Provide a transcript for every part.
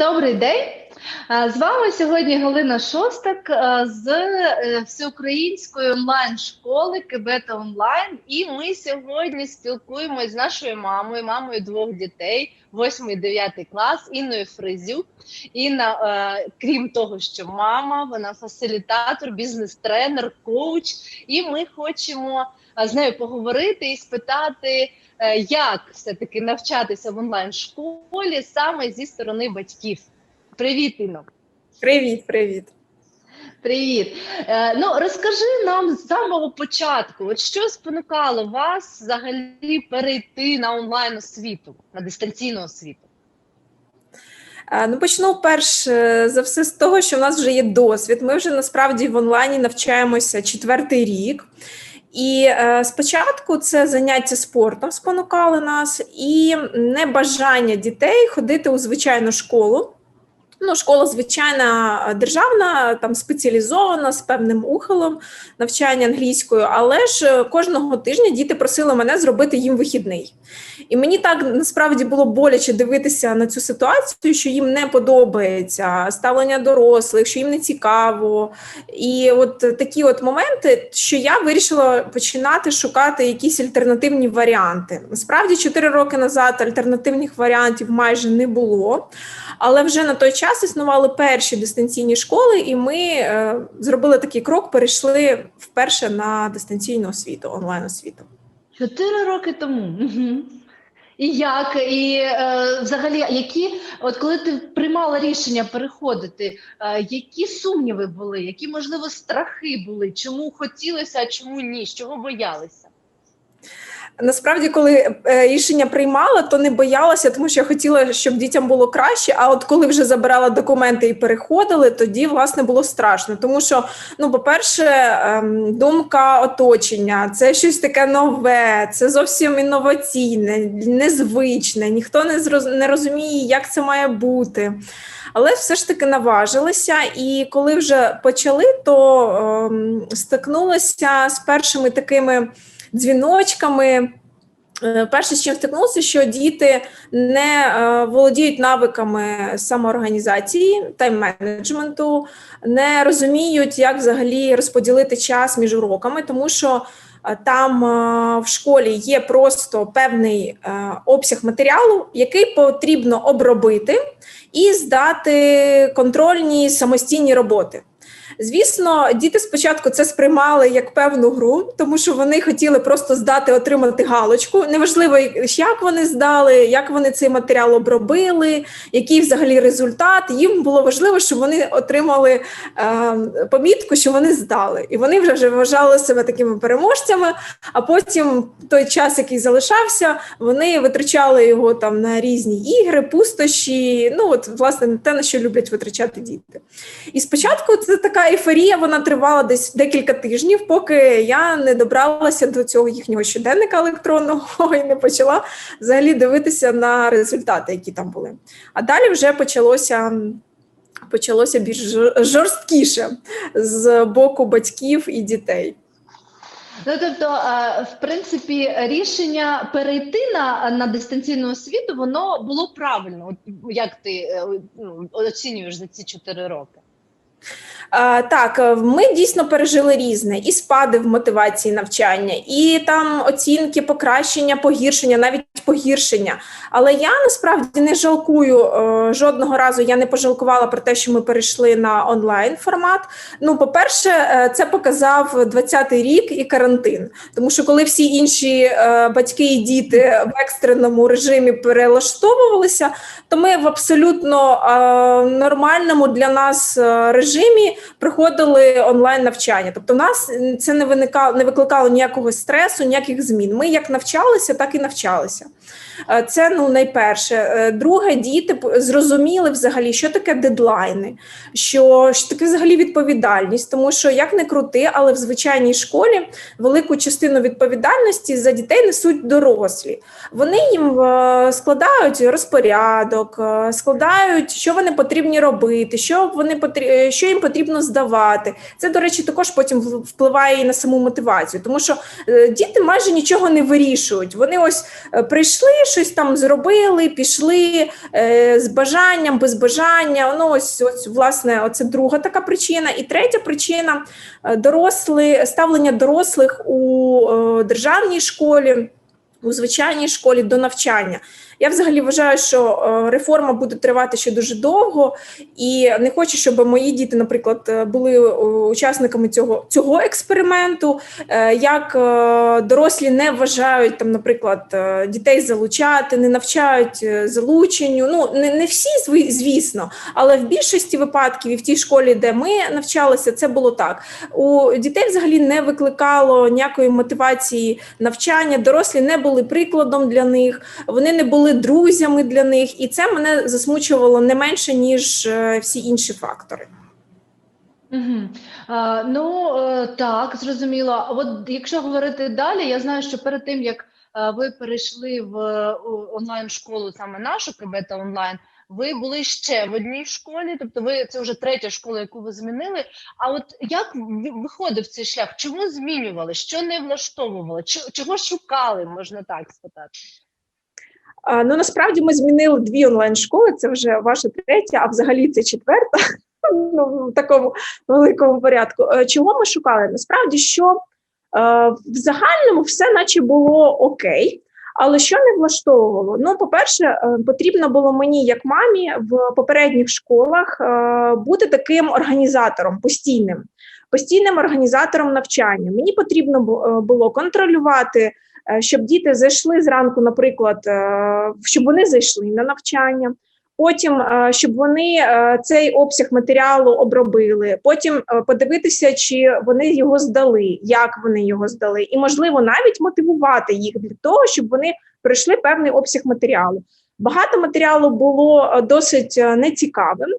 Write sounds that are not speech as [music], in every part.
добрий день! З вами сьогодні Галина Шостак з е, всеукраїнської онлайн-школи Кибета Онлайн. І ми сьогодні спілкуємось з нашою мамою, мамою двох дітей, 8 і 9 клас, Інною Фризюк. Інна, е, крім того, що мама, вона фасилітатор, бізнес-тренер, коуч. І ми хочемо з нею поговорити і спитати. Е, як все-таки навчатися в онлайн-школі саме зі сторони батьків. Привіт, Інно. Привіт, привіт. Привіт. Е, ну розкажи нам з самого початку, от що спонукало вас взагалі перейти на онлайн освіту, на дистанційну освіту? Е, ну, почну перш за все з того, що в нас вже є досвід. Ми вже насправді в онлайні навчаємося четвертий рік. І е, спочатку це заняття спортом спонукали нас, і небажання дітей ходити у звичайну школу. Ну, школа звичайна державна, там спеціалізована з певним ухилом навчання англійською, але ж кожного тижня діти просили мене зробити їм вихідний. І мені так насправді було боляче дивитися на цю ситуацію, що їм не подобається ставлення дорослих, що їм не цікаво. І от такі от моменти, що я вирішила починати шукати якісь альтернативні варіанти. Насправді, 4 роки назад альтернативних варіантів майже не було. Але вже на той час існували перші дистанційні школи, і ми е, зробили такий крок, перейшли вперше на дистанційну освіту, онлайн освіту. Чотири роки тому. І як, і е, взагалі, які, от коли ти приймала рішення переходити, е, які сумніви були, які можливо страхи були? Чому хотілося, а чому ні? З чого боялися? Насправді, коли е, рішення приймала, то не боялася, тому що я хотіла, щоб дітям було краще. А от коли вже забирала документи і переходили, тоді власне було страшно. Тому що, ну, по-перше, ем, думка оточення це щось таке нове, це зовсім інноваційне, незвичне, ніхто не розуміє, як це має бути. Але все ж таки наважилися, і коли вже почали, то ем, стикнулася з першими такими дзвіночками. Е, перше, з чим стикнувся, що діти не е, володіють навиками самоорганізації, тайм-менеджменту, не розуміють, як взагалі розподілити час між уроками, тому що е, там в школі є просто певний обсяг матеріалу, який потрібно обробити і здати контрольні самостійні роботи. Звісно, діти спочатку це сприймали як певну гру, тому що вони хотіли просто здати, отримати галочку. Неважливо, як вони здали, як вони цей матеріал обробили, який взагалі результат. Їм було важливо, щоб вони отримали е, помітку, що вони здали, і вони вже вважали себе такими переможцями. А потім той час, який залишався, вони витрачали його там на різні ігри, пустощі. Ну от власне те, на що люблять витрачати діти. І спочатку це така ейфорія вона тривала десь декілька тижнів, поки я не добралася до цього їхнього щоденника електронного [laughs] і не почала взагалі дивитися на результати, які там були. А далі вже почалося. Почалося більш жорсткіше з боку батьків і дітей. Ну тобто, в принципі, рішення перейти на на дистанційну освіту, воно було правильно. Як ти е, ну, оцінюєш за ці чотири роки? Так, е, ми дійсно пережили різне і спади в мотивації навчання, і там оцінки, покращення, погіршення, навіть погіршення. Але я насправді не жалкую е, жодного разу. Я не пожалкувала про те, що ми перейшли на онлайн формат. Ну, по-перше, е, це показав 20-й рік і карантин, тому що коли всі інші батьки і діти в екстреному режимі перелаштовувалися, то ми в абсолютно нормальному для нас режимі приходили онлайн навчання. Тобто, в нас це не виникало, не викликало ніякого стресу, ніяких змін. Ми як навчалися, так і навчалися. Е, це ну найперше. Е, друге, діти зрозуміли взагалі, що таке дедлайни, що, що таке взагалі відповідальність, тому що як не крути, але в звичайній школі велику частину відповідальності за дітей несуть дорослі. Вони їм е, складають розпорядок, складають, що вони потрібні робити, що вони потрібні, що їм потрібно здавати. Це, до речі, також потім впливає і на саму мотивацію, тому що діти майже нічого не вирішують. Вони ось прийшли щось там зробили, пішли е, з бажанням, без бажання. Ну, ось, ось власне, оце друга така причина. І третя причина е, доросли, ставлення дорослих у е, державній школі, у звичайній школі до навчання. Я взагалі вважаю, що е, реформа буде тривати ще дуже довго, і не хочу, щоб мої діти, наприклад, е, були е, учасниками цього цього експерименту. Як дорослі не вважають там, наприклад, дітей залучати, не навчають залученню. Ну не не всі звісно, але в більшості випадків і в тій школі, де ми навчалися, це було так. У дітей взагалі не викликало ніякої мотивації навчання. Дорослі не були прикладом для них, вони не були були друзями для них, і це мене засмучувало не менше ніж е, всі інші фактори. Угу. А, Ну е, так, зрозуміло. От якщо говорити далі, я знаю, що перед тим як е, ви перейшли в онлайн школу, саме нашу Кебета онлайн, ви були ще в одній школі, тобто ви це вже третя школа, яку ви змінили. А от як виходив цей шлях? Чому змінювали? Що не влаштовували? Чого шукали, можна так спитати? Ну насправді ми змінили дві онлайн-школи. Це вже ваша третя, а взагалі це четверта. [laughs] Ну, в такому великому порядку. Е, чого ми шукали? Насправді, що е, в загальному все, наче було окей, але що не влаштовувало? Ну, по-перше, е, потрібно було мені, як мамі, в попередніх школах бути таким організатором постійним, постійним організатором навчання. Мені потрібно було контролювати. Е, щоб діти зайшли зранку, наприклад, е, щоб вони зайшли на навчання. Потім, е, щоб вони цей обсяг матеріалу обробили, потім подивитися, чи вони його здали, як вони його здали, і можливо навіть мотивувати їх для того, щоб вони пройшли певний обсяг матеріалу. Багато матеріалу було досить нецікавим.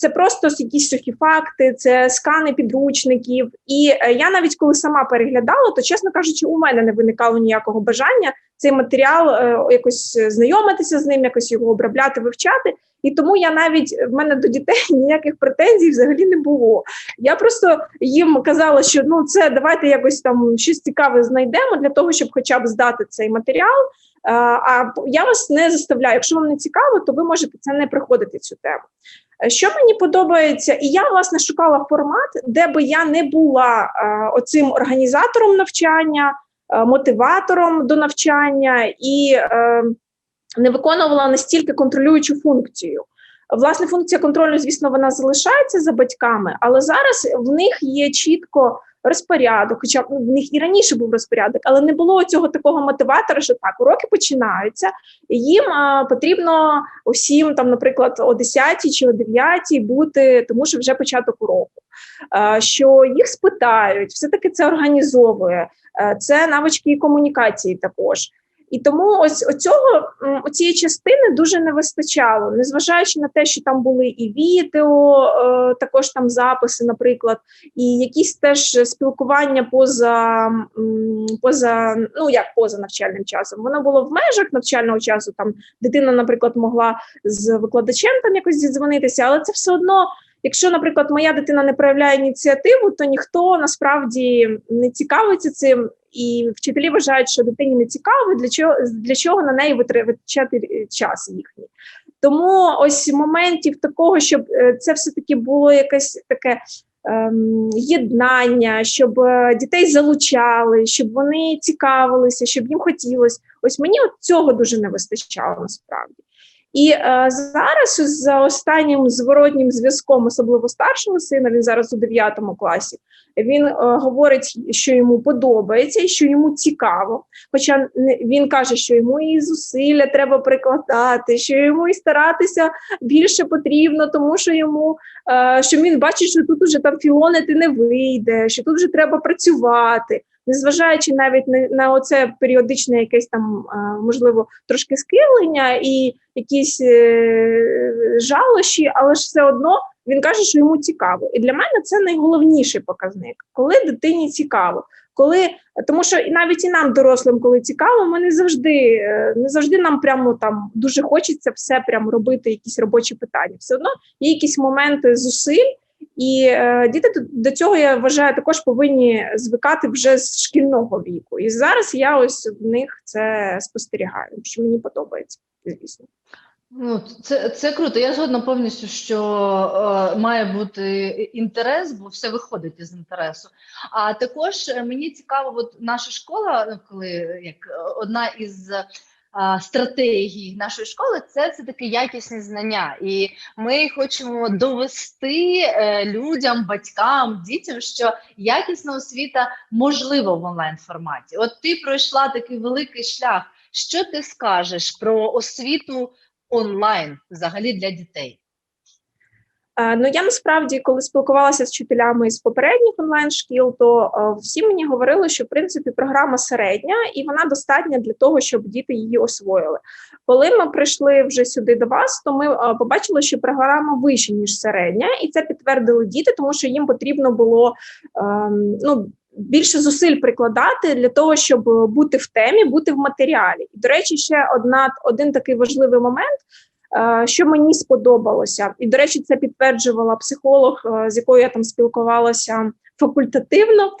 Це просто якісь сухі факти, це скани підручників. І е, я навіть коли сама переглядала, то чесно кажучи, у мене не виникало ніякого бажання цей матеріал е, якось знайомитися з ним, якось його обробляти, вивчати. І тому я навіть в мене до дітей [laughs] ніяких претензій взагалі не було. Я просто їм казала, що ну це давайте якось там щось цікаве знайдемо для того, щоб хоча б здати цей матеріал. Е, а я вас не заставляю. Якщо вам не цікаво, то ви можете це не приходити цю тему. Що мені подобається, і я власне шукала формат, де би я не була е, оцим організатором навчання, е, мотиватором до навчання і е, не виконувала настільки контролюючу функцію. Власне, функція контролю, звісно, вона залишається за батьками, але зараз в них є чітко розпорядок, хоча в них і раніше був розпорядок, але не було цього такого мотиватора, що так уроки починаються, і їм а, потрібно усім, там, наприклад, о 10 чи о 9 бути, тому що вже початок уроку. А, що їх спитають, все таки це організовує, це навички і комунікації також. І тому ось оцього цієї частини дуже не вистачало, незважаючи на те, що там були і відео, е, також там записи, наприклад, і якісь теж спілкування поза поза ну як поза навчальним часом. Воно було в межах навчального часу. Там дитина, наприклад, могла з викладачем там якось зідзвонитися, але це все одно. Якщо, наприклад, моя дитина не проявляє ініціативу, то ніхто насправді не цікавиться цим, і вчителі вважають, що дитині не цікаво, для чого для чого на неї витрачати час їхній. Тому ось моментів такого, щоб е, це все таки було якесь таке. Ем, єднання, щоб е, дітей залучали, щоб вони цікавилися, щоб їм хотілося. Ось мені от цього дуже не вистачало насправді. І е, зараз за останнім зворотнім зв'язком, особливо старшого сина, він зараз у 9 класі. Він е, говорить, що йому подобається що йому цікаво. Хоча він каже, що йому і зусилля треба прикладати, що йому і старатися більше потрібно, тому що йому е, що він бачить, що тут уже там філонити не вийде, що тут вже треба працювати незважаючи навіть на, на оце періодичне якесь там можливо трошки скривлення і якісь е, жалощі, але ж все одно він каже, що йому цікаво. І для мене це найголовніший показник, коли дитині цікаво. Коли тому, що і навіть і нам, дорослим, коли цікаво, ми не завжди е, не завжди нам прямо там дуже хочеться все прямо робити, якісь робочі питання. Все одно є якісь моменти зусиль, І е, діти до, до цього я вважаю також повинні звикати вже з шкільного віку. І зараз я ось в них це спостерігаю, що мені подобається, звісно. Ну, це, це круто. Я згодна повністю, що е, має бути інтерес, бо все виходить із інтересу. А також е, мені цікаво, от наша школа, ну, коли як е, одна із е, стратегій нашої школи, це все таки якісні знання, і ми хочемо довести е, людям, батькам, дітям, що якісна освіта можлива в онлайн форматі. От ти пройшла такий великий шлях. Що ти скажеш про освіту? Онлайн взагалі для дітей? Е, ну я насправді, коли спілкувалася з вчителями з попередніх онлайн шкіл, то е, всі мені говорили, що в принципі програма середня і вона достатня для того, щоб діти її освоїли. Коли ми прийшли вже сюди до вас, то ми е, побачили, що програма вища ніж середня, і це підтвердили діти, тому що їм потрібно було ем, ну. Більше зусиль прикладати для того, щоб бути в темі, бути в матеріалі. І, до речі, ще одна один такий важливий момент, Е, що мені сподобалося, і до речі, це підтверджувала психолог, е, з якою я там спілкувалася факультативно.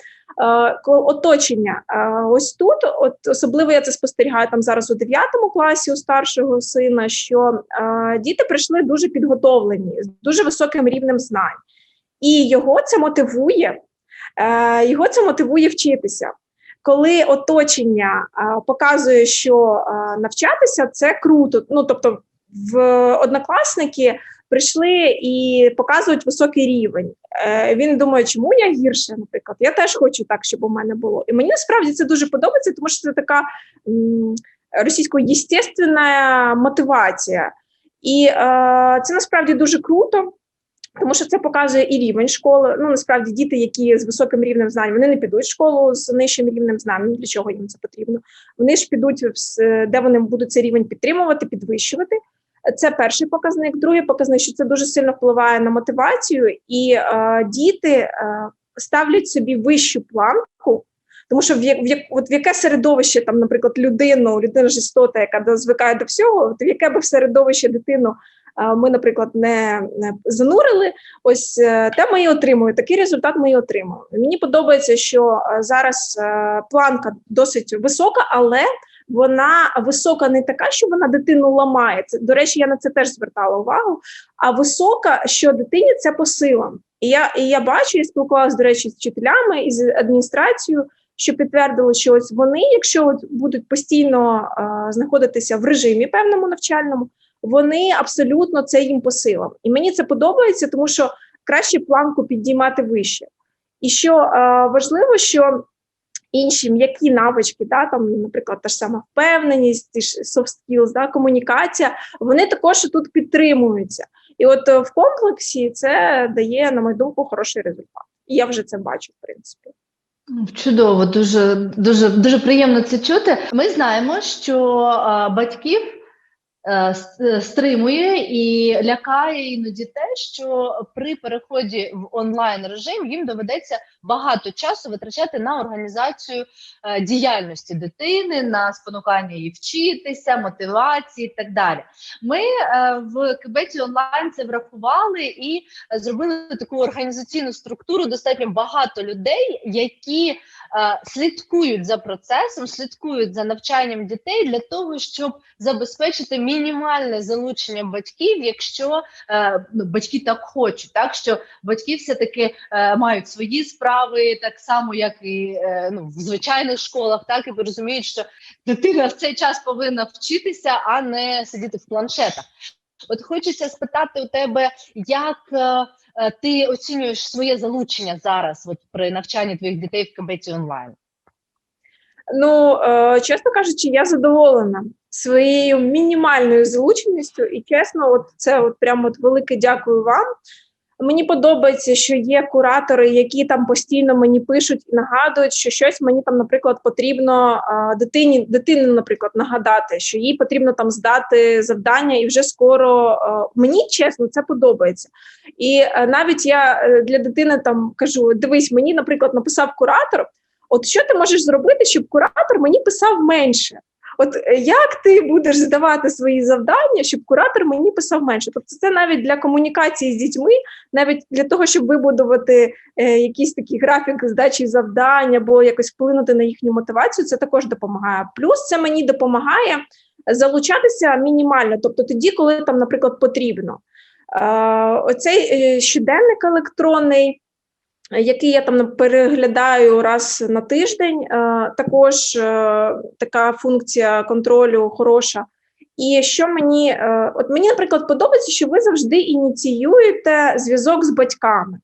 Е, оточення ось тут, от особливо я це спостерігаю там зараз у 9 класі у старшого сина. Що діти прийшли дуже підготовлені з дуже високим рівнем знань, і його це мотивує, його це мотивує вчитися. Коли оточення показує, що навчатися це круто, ну тобто в однокласники прийшли і показують високий рівень. Е, Він думає, чому я гірше, наприклад, я теж хочу так, щоб у мене було. І мені насправді це дуже подобається, тому що це така російсько єстественна мотивація. І е, це насправді дуже круто. Тому що це показує і рівень школи. Ну насправді діти, які з високим рівнем знань, вони не підуть в школу з нижчим рівнем знань. Ну, для чого їм це потрібно? Вони ж підуть де вони будуть цей рівень підтримувати, підвищувати. Це перший показник. Другий показник, що це дуже сильно впливає на мотивацію, і е, діти е, ставлять собі вищу планку, тому що в як, в як от в яке середовище там, наприклад, людину, людина ж істота, яка звикає до всього, от в яке би в середовище дитину ми, наприклад, не, занурили. Ось е, те ми і отримуємо. Такий результат ми і отримуємо. Мені подобається, що е, зараз е, планка досить висока, але вона висока не така, що вона дитину ламає. Це, До речі, я на це теж звертала увагу. А висока, що дитині це по силам. І я і я бачу, я спілкувалася, до речі, з вчителями і з адміністрацією, що підтвердили, що ось вони, якщо от будуть постійно а, знаходитися в режимі певному навчальному, вони абсолютно це їм по силам. І мені це подобається, тому що краще планку підіймати вище. І що а, важливо, що інші м'які навички, да, там, наприклад, та ж сама впевненість, ті ж soft skills, да, комунікація, вони також тут підтримуються. І от е, в комплексі це дає, на мою думку, хороший результат. І я вже це бачу, в принципі. Чудово, дуже дуже дуже приємно це чути. Ми знаємо, що батьків Е, е, стримує і лякає іноді те, що при переході в онлайн режим їм доведеться багато часу витрачати на організацію е, діяльності дитини, на спонукання її вчитися, мотивації і так далі. Ми в Кебеті онлайн це врахували і зробили таку організаційну структуру. Достатньо багато людей, які слідкують за процесом, слідкують за навчанням дітей для того, щоб забезпечити мінімальне залучення батьків, якщо е, ну, батьки так хочуть, так що батьки все таки е, мають свої справи, так само як і е, ну, в звичайних школах, так і розуміють, що дитина в цей час повинна вчитися, а не сидіти в планшетах. От хочеться спитати у тебе, як е, е, ти оцінюєш своє залучення зараз, от при навчанні твоїх дітей в кабеті онлайн? Ну, е, чесно кажучи, я задоволена своєю мінімальною залученістю, і чесно, от це от прямо от велике дякую вам. Мені подобається, що є куратори, які там постійно мені пишуть і нагадують, що щось мені там, наприклад, потрібно дитині, дитину, наприклад, нагадати, що їй потрібно там здати завдання, і вже скоро мені чесно це подобається. І навіть я е, для дитини там кажу: дивись, мені, наприклад, написав куратор. От що ти можеш зробити, щоб куратор мені писав менше? От е, як ти будеш здавати свої завдання, щоб куратор мені писав менше? Тобто, це навіть для комунікації з дітьми, навіть для того, щоб вибудувати е, якийсь такий графік здачі завдань або якось вплинути на їхню мотивацію, це також допомагає. Плюс це мені допомагає залучатися мінімально, тобто тоді, коли там, наприклад, потрібно. Оцей е, щоденник електронний який я там переглядаю раз на тиждень. Е, також е, така функція контролю хороша. І що мені, е, от мені, наприклад, подобається, що ви завжди ініціюєте зв'язок з батьками.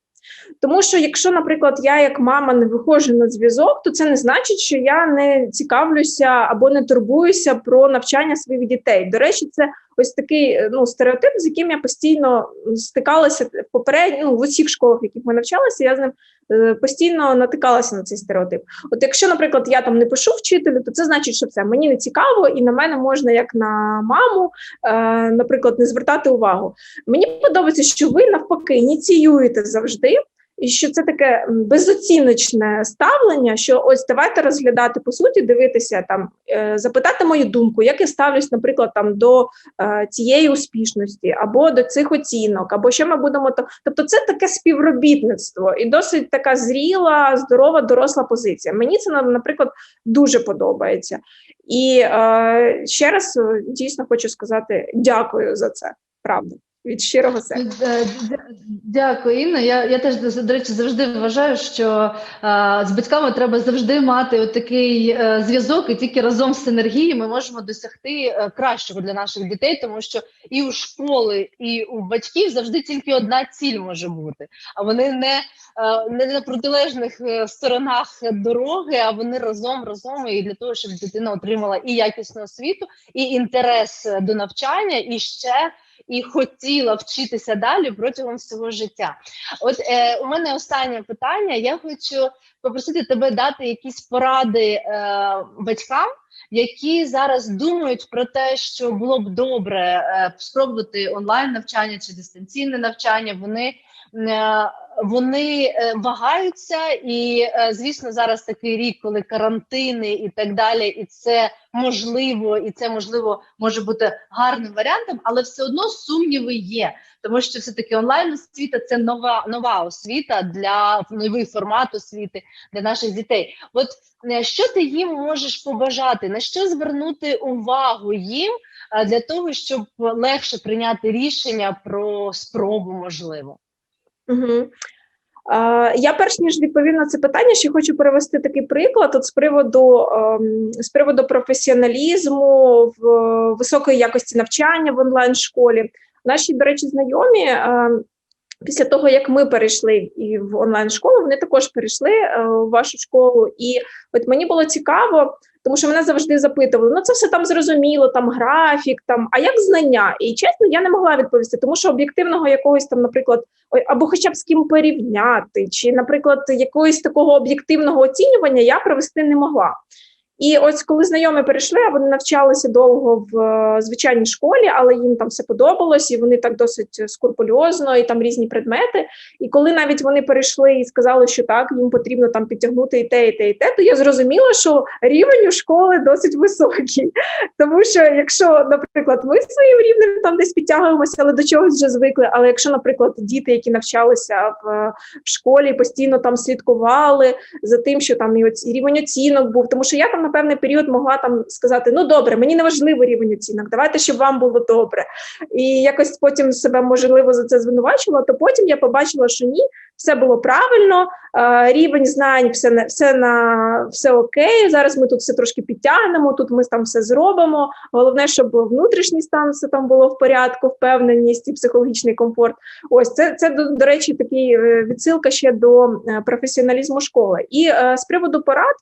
Тому що, якщо, наприклад, я як мама не виходжу на зв'язок, то це не значить, що я не цікавлюся або не турбуюся про навчання своїх дітей. До речі, це ось такий е, ну стереотип, з яким я постійно стикалася попередньо ну, в усіх школах, в яких ми навчалися, я з ним е, постійно натикалася на цей стереотип. От якщо, наприклад, я там не пишу вчителю, то це значить, що все мені не цікаво, і на мене можна, як на маму, е, наприклад, не звертати увагу. Мені подобається, що ви навпаки ініціюєте завжди і що це таке безоціночне ставлення, що ось давайте розглядати по суті, дивитися там, е, запитати мою думку, як я ставлюсь, наприклад, там до е, цієї успішності, або до цих оцінок, або що ми будемо то. Тобто, це таке співробітництво і досить така зріла, здорова, доросла позиція. Мені це наприклад дуже подобається. І е, ще раз дійсно хочу сказати дякую за це. Правда від щирого серця. Е, дякую, Інна. Я я теж до речі завжди вважаю, що а, з батьками треба завжди мати такий е, зв'язок, і тільки разом з синергією ми можемо досягти е, кращого для наших дітей, тому що і у школи, і у батьків завжди тільки одна ціль може бути, а вони не не на протилежних сторонах дороги, а вони разом разом і для того, щоб дитина отримала і якісну освіту, і інтерес до навчання, і ще і хотіла вчитися далі протягом всього життя. От е, у мене останнє питання. Я хочу попросити тебе дати якісь поради е, батькам, які зараз думають про те, що було б добре е, спробувати онлайн навчання чи дистанційне навчання. Вони вони е, вагаються, і е, звісно, зараз такий рік, коли карантини і так далі, і це можливо, і це можливо може бути гарним варіантом, але все одно сумніви є, тому що все таки онлайн освіта це нова нова освіта для новий формат освіти для наших дітей. От е, що ти їм можеш побажати, на що звернути увагу їм для того, щоб легше прийняти рішення про спробу можливо. Угу. Я перш ніж відповім на це питання, ще хочу привести такий приклад от з приводу ем, з приводу професіоналізму, в високої якості навчання в онлайн школі. Наші, до речі, знайомі ем, після того, як ми перейшли і в онлайн школу, вони також перейшли е, в вашу школу. І от мені було цікаво, тому що мене завжди запитували: ну це все там зрозуміло, там графік, там а як знання? І чесно, я не могла відповісти, тому що об'єктивного якогось там, наприклад, або хоча б з ким порівняти, чи, наприклад, якогось такого об'єктивного оцінювання я провести не могла. І ось коли знайомі перейшли, а вони навчалися довго в е, звичайній школі, але їм там все подобалось, і вони так досить скурпульозно, і там різні предмети. І коли навіть вони перейшли і сказали, що так, їм потрібно там підтягнути і те, і те, і те, то я зрозуміла, що рівень у школи досить високий. [laughs] Тому що, якщо, наприклад, ми своїм рівнем там десь підтягуємося, але до чогось вже звикли. Але якщо, наприклад, діти, які навчалися в, в школі, постійно там слідкували за тим, що там і оці рівень оцінок був, тому що я там на певний період могла там сказати: ну добре, мені не важливо рівень оцінок, давайте, щоб вам було добре. І якось потім себе можливо за це звинувачувала. То потім я побачила, що ні, все було правильно, рівень знань, все все на все окей. Зараз ми тут все трошки підтягнемо. Тут ми там все зробимо. Головне, щоб внутрішній стан все там було в порядку, впевненість і психологічний комфорт. Ось це це до, до речі, такий е, відсилка ще до е, професіоналізму школи. І е, з приводу порад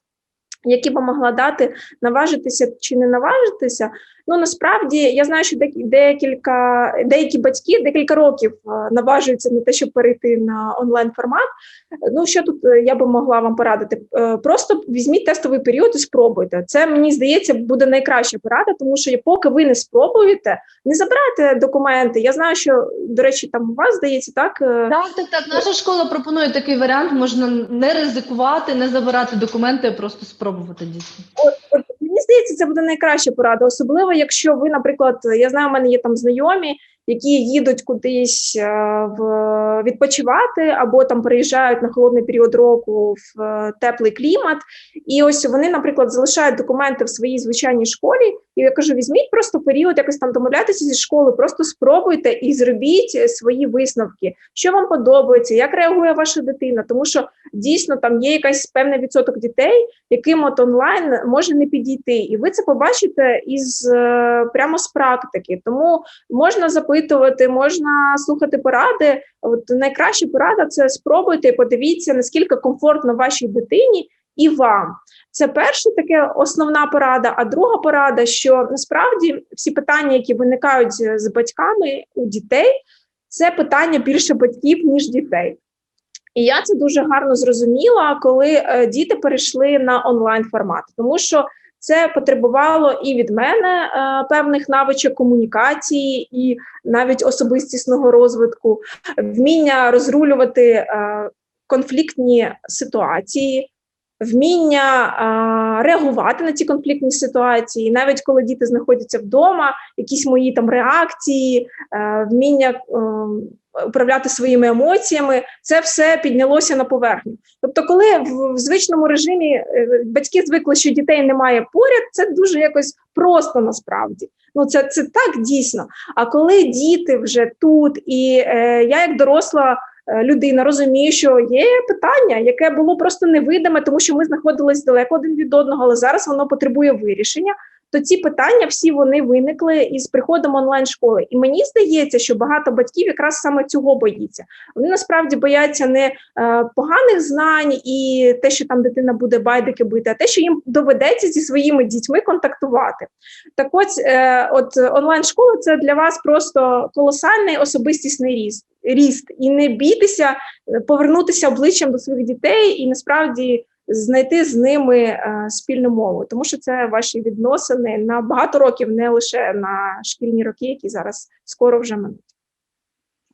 які би могла дати наважитися чи не наважитися. Ну насправді я знаю, що декілька деякі батьки декілька років наважуються на те, щоб перейти на онлайн формат. Ну що тут е, я би могла вам порадити? Е, просто візьміть тестовий період і спробуйте. Це мені здається буде найкраща порада, тому що поки ви не спробуєте, не забирайте документи. Я знаю, що до речі, там у вас здається так. Е, так, так, так. Наша школа пропонує такий варіант. Можна не ризикувати, не забирати документи, а просто спробувати дійсно. От здається, це буде найкраща порада, особливо якщо ви, наприклад, я знаю, у мене є там знайомі, які їдуть кудись е, в відпочивати або там переїжджають на холодний період року в е, теплий клімат. І ось вони, наприклад, залишають документи в своїй звичайній школі. І я кажу: візьміть просто період, якось там домовляйтеся зі школи, просто спробуйте і зробіть е, свої висновки, що вам подобається, як реагує ваша дитина, тому що дійсно там є якась певний відсоток дітей, яким от онлайн може не підійти, і ви це побачите із е, прямо з практики. Тому можна запитувати, можна слухати поради. От найкраща порада це спробуйте подивіться, наскільки комфортно вашій дитині і вам. Це перша таке основна порада. А друга порада, що насправді всі питання, які виникають з з батьками у дітей, це питання більше батьків ніж дітей. І я це дуже гарно зрозуміла, коли е, діти перейшли на онлайн формат, тому що це потребувало і від мене е, певних навичок комунікації, і навіть особистісного розвитку, вміння розрулювати е, конфліктні ситуації, вміння реагувати на ці конфліктні ситуації, навіть коли діти знаходяться вдома, якісь мої там реакції, а, вміння а, управляти своїми емоціями, це все піднялося на поверхню. Тобто, коли в, в звичному режимі е, батьки звикли, що дітей немає поряд, це дуже якось просто насправді. Ну, це це так дійсно. А коли діти вже тут, і е, я як доросла. Е, людина розуміє, що є питання, яке було просто невидиме, тому що ми знаходились далеко один від одного, але зараз воно потребує вирішення. То ці питання всі вони виникли із приходом онлайн школи. І мені здається, що багато батьків якраз саме цього боїться. Вони насправді бояться не е, поганих знань і те, що там дитина буде байдики бити, а те, що їм доведеться зі своїми дітьми контактувати. Так, от, е, от онлайн школа це для вас просто колосальний особистісний ріст ріст, і не бійтеся е, повернутися обличчям до своїх дітей і насправді знайти з ними е, спільну мову, тому що це ваші відносини на багато років, не лише на шкільні роки, які зараз скоро вже минуть.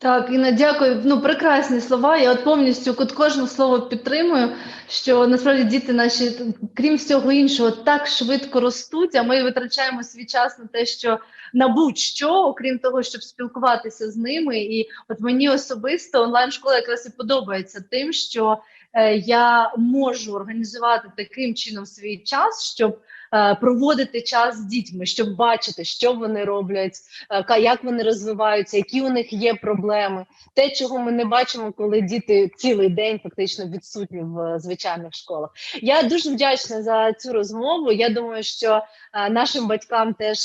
Так, Інна, дякую. Ну, прекрасні слова. Я от повністю от кожне слово підтримую, що насправді діти наші, крім всього іншого, так швидко ростуть, а ми витрачаємо свій час на те, що на будь-що, окрім того, щоб спілкуватися з ними. І от мені особисто онлайн-школа якраз і подобається тим, що е, я можу організувати таким чином свій час, щоб проводити час з дітьми, щоб бачити, що вони роблять, е, як вони розвиваються, які у них є проблеми. Те, чого ми не бачимо, коли діти цілий день фактично відсутні в звичайних школах. Я дуже вдячна за цю розмову. Я думаю, що е, нашим батькам теж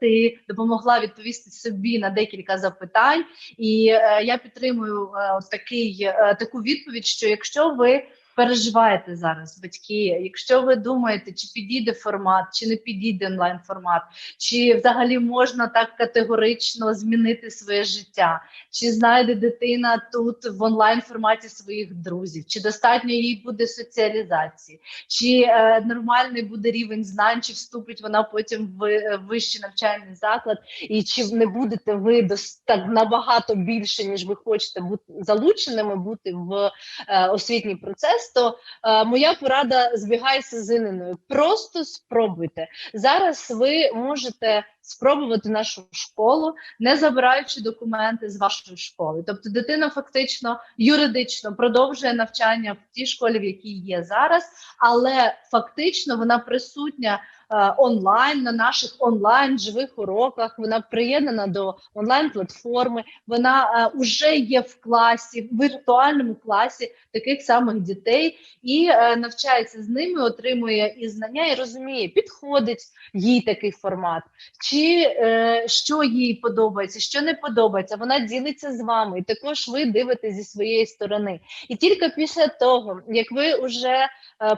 ти допомогла відповісти собі на декілька запитань, і я підтримую такий таку відповідь, що якщо ви переживаєте зараз, батьки? Якщо ви думаєте, чи підійде формат, чи не підійде онлайн формат, чи взагалі можна так категорично змінити своє життя, чи знайде дитина тут в онлайн форматі своїх друзів, чи достатньо їй буде соціалізації, чи е, нормальний буде рівень знань, чи вступить вона потім в е, вищий навчальний заклад, і чи не будете ви так набагато більше, ніж ви хочете бути залученими, бути в е, освітній процес то е, моя порада збігається з Іниною. Просто спробуйте зараз. Ви можете спробувати нашу школу, не забираючи документи з вашої школи. Тобто, дитина фактично юридично продовжує навчання в тій школі, в якій є зараз, але фактично вона присутня. Е, онлайн на наших онлайн живих уроках. Вона приєднана до онлайн платформи. Вона вже е, є в класі, в віртуальному класі таких самих дітей і е, навчається з ними, отримує і знання, і розуміє, підходить їй такий формат, чи що їй подобається, що не подобається. Вона ділиться з вами, і також ви дивитесь зі своєї сторони. І тільки після того, як ви вже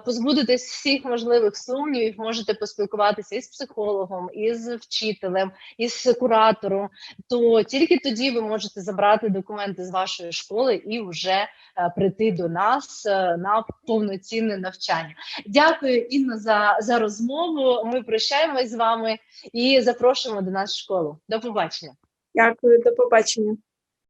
позбудетесь всіх можливих сумнівів, можете поспілкуватися із психологом, із вчителем, із куратором, то тільки тоді ви можете забрати документи з вашої школи і вже е, прийти до нас е, на повноцінне навчання. Дякую, Інна, за, за розмову. Ми прощаємось з вами і запрошуємо до нас в школу. До побачення. Дякую, до побачення.